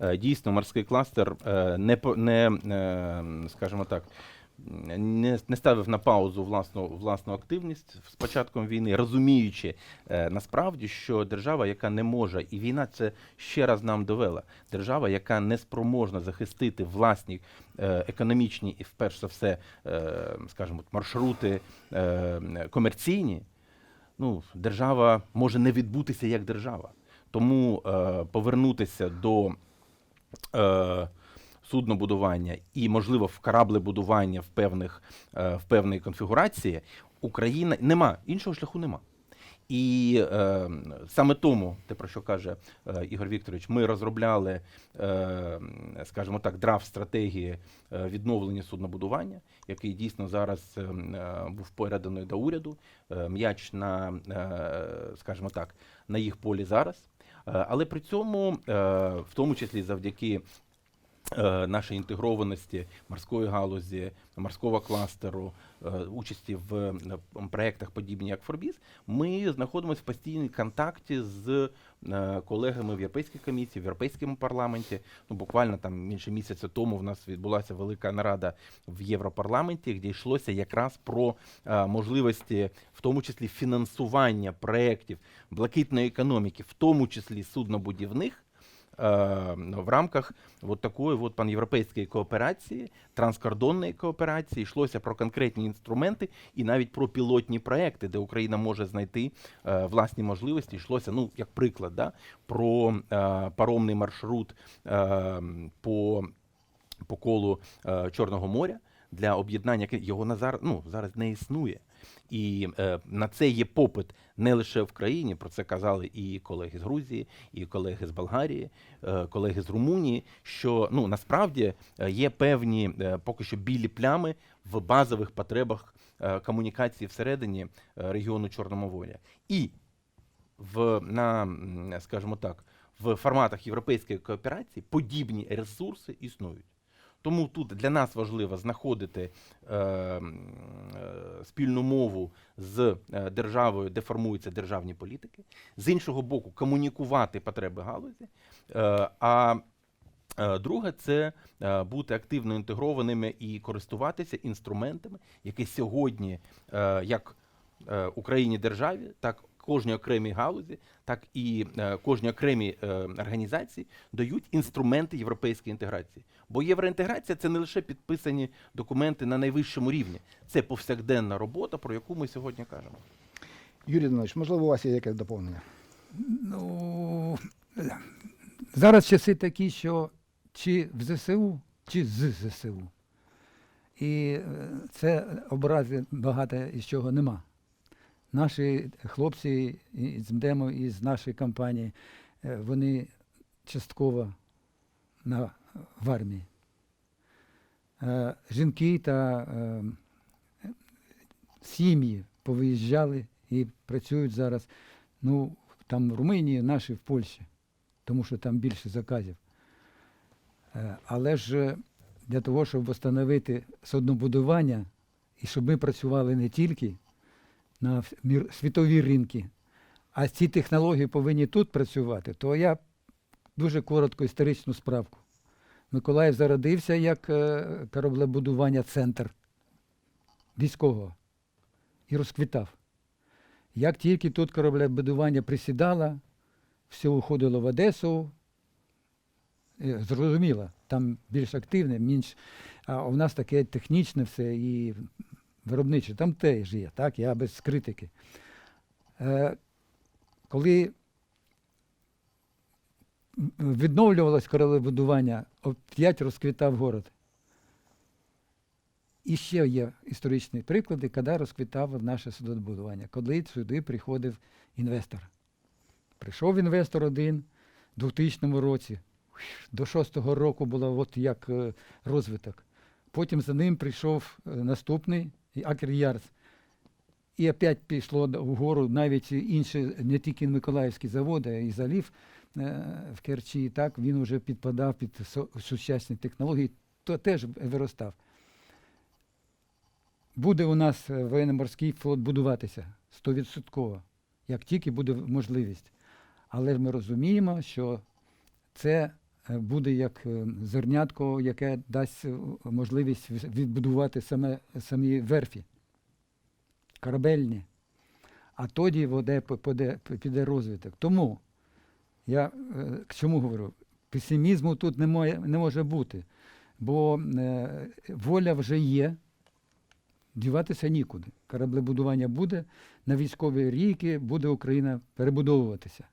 Е, Дійсно, морський кластер е, не, не е, скажімо так. Не, не ставив на паузу власну, власну активність з початком війни, розуміючи е, насправді, що держава, яка не може, і війна це ще раз нам довела. Держава, яка не спроможна захистити власні е, економічні і, вперше за все, е, скажімо, маршрути е, комерційні, ну, держава може не відбутися як держава. Тому е, повернутися до е, суднобудування і, можливо, в кораблебудування в певних е, в певної конфігурації Україна нема іншого шляху нема. І е, саме тому, те про що каже е, Ігор Вікторович, ми розробляли, е, скажімо так, драфт стратегії е, відновлення суднобудування, який дійсно зараз е, був переданий до уряду. Е, м'яч на, е, скажімо так, на їх полі зараз. Е, але при цьому, е, в тому числі завдяки е, нашій інтегрованості морської галузі, морського кластеру, е, участі в проєктах, подібні як Форбіз, ми знаходимося в постійній контакті з е, колегами в Європейській комісії, в Європейському парламенті. Ну, буквально там менше місяця тому в нас відбулася велика нарада в Європарламенті, де йшлося якраз про можливості, в тому числі фінансування проєктів блакитної економіки, в тому числі суднобудівних. Е, В рамках от такої от панєвропейської кооперації, транскордонної кооперації йшлося про конкретні інструменти і навіть про пілотні проекти, де Україна може знайти е, власні можливості. Йшлося, ну як приклад, да, про е, паромний маршрут е, по, по колу Чорного моря для об'єднання його на зараз, ну, зараз не існує. І е, на це є попит не лише в країні, про це казали і колеги з Грузії, і колеги з Болгарії, е, колеги з Румунії. Що ну насправді е, є певні е, поки що білі плями в базових потребах е, комунікації всередині е, регіону Чорного моря. І в на, скажімо так, в форматах європейської кооперації подібні ресурси існують. Тому тут для нас важливо знаходити е, е, спільну мову з е, державою, де формуються державні політики, з іншого боку, комунікувати потреби галузі. Е, а е, друге це е, бути активно інтегрованими і користуватися інструментами, які сьогодні, як Україні державі, так кожній окремій галузі, так і е, кожній окремій е, організації дають інструменти європейської інтеграції. Бо євроінтеграція це не лише підписані документи на найвищому рівні, це повсякденна робота, про яку ми сьогодні кажемо. Юрій Данилович, можливо, у вас є якесь доповнення? Ну, зараз часи такі, що чи в ЗСУ, чи з ЗСУ. І е, це образи багато із чого нема. Наші хлопці з МДЕМу, і з нашої компанії, е, вони частково на, в армії. Е, Жінки та е, сім'ї повиїжджали і працюють зараз. Ну, там в Румунії, наші в Польщі, тому що там більше заказів. Але ж для того, щоб встановити суднобудування, і щоб ми працювали не тільки на світові ринки, а ці технології повинні тут працювати, то я дуже коротко історичну справку. Миколаїв зародився як е, кораблебудування центр військового і розквітав. Як тільки тут кораблебудування присідало, все уходило в Одесу, е, зрозуміло, там більш активне, менш, а у нас таке технічне все і виробниче, там теж є, так, я без критики. Е, коли відновлювалось кораблебудування, опять розквітав город. І ще є історичні приклади, коли розквітав наше судобудування, коли сюди приходив інвестор. Прийшов інвестор один у 2000 році, до 6-го року було от як е, розвиток. Потім за ним прийшов е, наступний Акер Ярс. І опять пішло вгору навіть інші, не тільки Миколаївські заводи, а і залів е, в Керчі. І Так, він вже підпадав під сучасні технології, то теж виростав. Буде у нас воєнно-морський флот будуватися стовідсотково, як тільки буде можливість. Але ж ми розуміємо, що це буде як е, зернятко, яке дасть е, можливість відбудувати саме, самі верфі, корабельні. А тоді воде піде, піде розвиток. Тому я е, к чому говорю? Песимізму тут не, моє, не може бути, бо е, воля вже є, діватися нікуди. Кораблебудування буде, на військові ріки буде Україна перебудовуватися.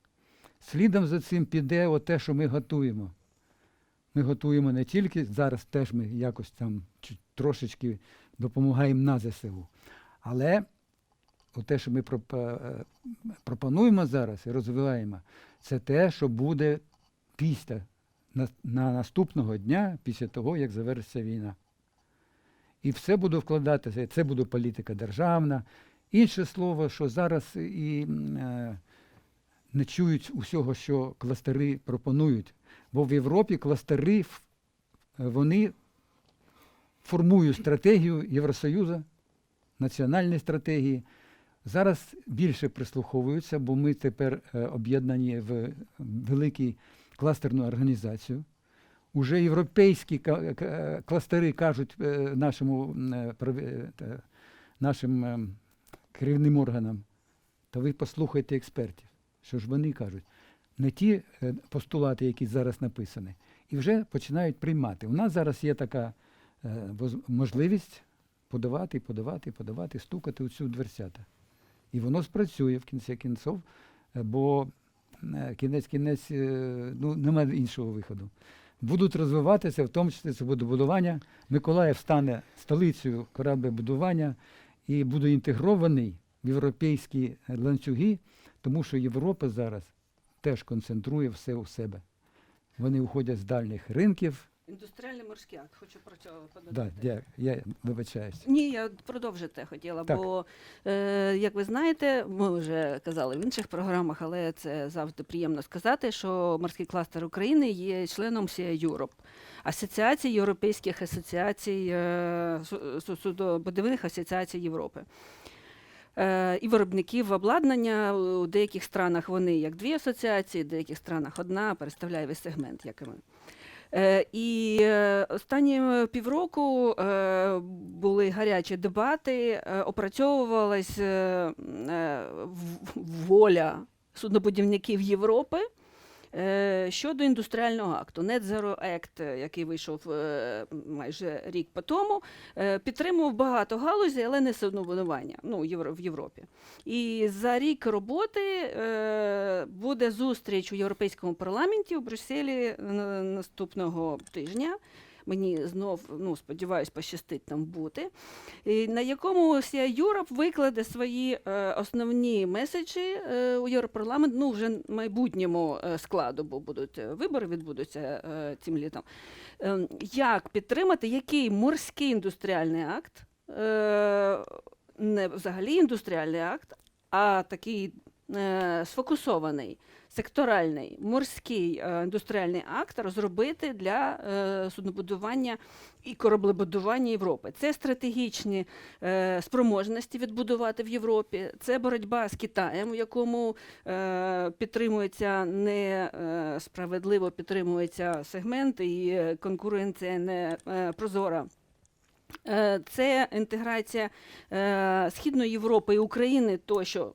Слідом за цим піде те, що ми готуємо. Ми готуємо не тільки зараз теж ми якось там трошечки допомагаємо на ЗСУ, але те, що ми е, пропонуємо зараз і розвиваємо, це те, що буде після на, на наступного дня, після того, як завершиться війна. І все буде вкладатися, це буде політика державна. Інше слово, що зараз і е, не чують усього, що кластери пропонують. Бо в Європі кластери е, вони формують стратегію Євросоюзу, національні стратегії. Зараз більше прислуховуються, бо ми тепер е, об'єднані в велику кластерну організацію. Уже європейські ка- кластери кажуть е, нашому, е, е, нашим е, керівним органам, та ви послухайте експертів. Що ж вони кажуть? Не ті е, постулати, які зараз написані, і вже починають приймати. У нас зараз є така е, можливість подавати, подавати, подавати, стукати у цю дверцята. І воно спрацює в кінці кінців, е, бо кінець-кінець, ну, немає іншого виходу. Будуть розвиватися, в тому числі це будування. Миколаїв стане столицею кораблебудування і буде інтегрований в європейські ланцюги, тому що Європа зараз теж концентрує все у себе. Вони уходять з дальніх ринків. Індустріальний морський акт, хочу про цього Да, я, я вибачаюсь. Ні, я продовжити хотіла, Так. бо е, як ви знаєте, ми вже казали в інших програмах, але це завжди приємно сказати, що морський кластер України є членом SIA Europe, асоціації європейських асоціацій е, су- су- судобудівних асоціацій Європи. Е, І виробників обладнання у деяких странах вони як дві асоціації, в деяких странах одна представляє весь сегмент, як і ми. Е, І е, останні півроку були гарячі дебати, опрацьовувалась воля суднобудівників Європи щодо індустріального акту. Net Zero Act, е, який вийшов е, майже рік по тому, е, підтримував багато галузей, але не суднобудування ну, в Європі. І за рік роботи е, буде зустріч у Європейському парламенті у Брюсселі е, наступного тижня. Мені знов, ну сподіваюсь, пощастить там бути, і на якому SIA Europe викладе свої е, основні меседжі е, у Європарламент, ну вже майбутньому е, складу, бо будуть е, вибори, відбудуться е, цим літом. Е, як підтримати, який морський індустріальний акт, е, не взагалі індустріальний акт, а такий сфокусований, секторальний, морський е, індустріальний акт розробити для е, суднобудування і кораблебудування Європи. Це стратегічні е, спроможності відбудувати в Європі. Це боротьба з Китаєм, у якому е, підтримується несправедливо підтримується сегмент і е, конкуренція не е, прозора. Е, Це інтеграція е, Східної Європи і України, то що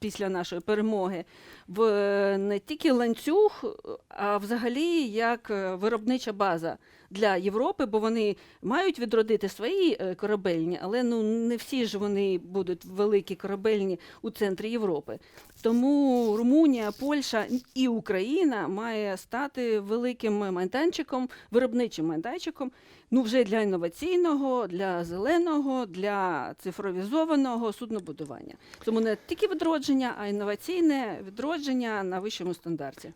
після нашої перемоги, в е, не тільки ланцюг, а взагалі як е, виробнича база для Європи, бо вони мають відродити свої е, корабельні, але ну не всі ж вони будуть великі корабельні у центрі Європи. Тому Румунія, Польща і Україна має стати великим майданчиком, виробничим майданчиком, ну вже для інноваційного, для зеленого, для цифровізованого суднобудування. Тому не тільки відродження, а інноваційне відродження на вищому стандарті.